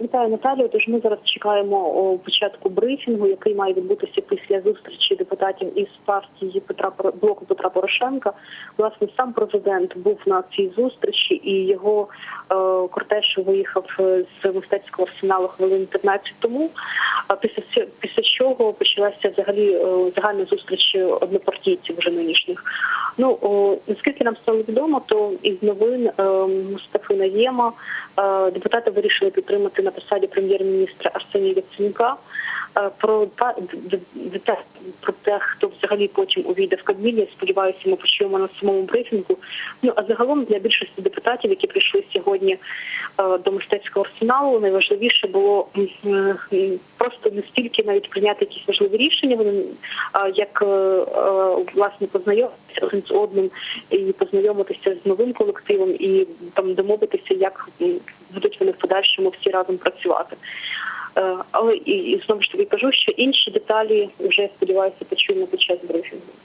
Вітаю Наталію. Тож ми зараз чекаємо початку брифінгу, який має відбутися після зустрічі депутатів із партії Петра блоку Петра Порошенка. Власне, сам президент був на цій зустрічі, і його е, кортеж виїхав е, з мистецького арсеналу хвилин 15 тому. А після після чого почалася взагалі е, загальна зустріч однопартійців вже нинішніх. Ну о, наскільки нам стало відомо, то із новин е, Мустафи Наєма депутати вирішили підтримати на посаді прем'єр-міністра Арсенія Яценюка. Е, Про те, про те, хто взагалі потім увійде в Кабмін, я сподіваюся, ми почуємо на самому брифінгу. Ну а загалом для більшості депутатів, які прийшли сьогодні е, до мистецького арсеналу, найважливіше було просто не стільки навіть прийняти якісь важливі рішення, вони як е, е, власне познайомитися один з одним і познайомитися з новим колективом і там домовитися, як будуть вони в подальшому всі разом працювати. Е, Але і знову ж таки кажу, що інші деталі вже сподіваюся почуємо під час брифінгу.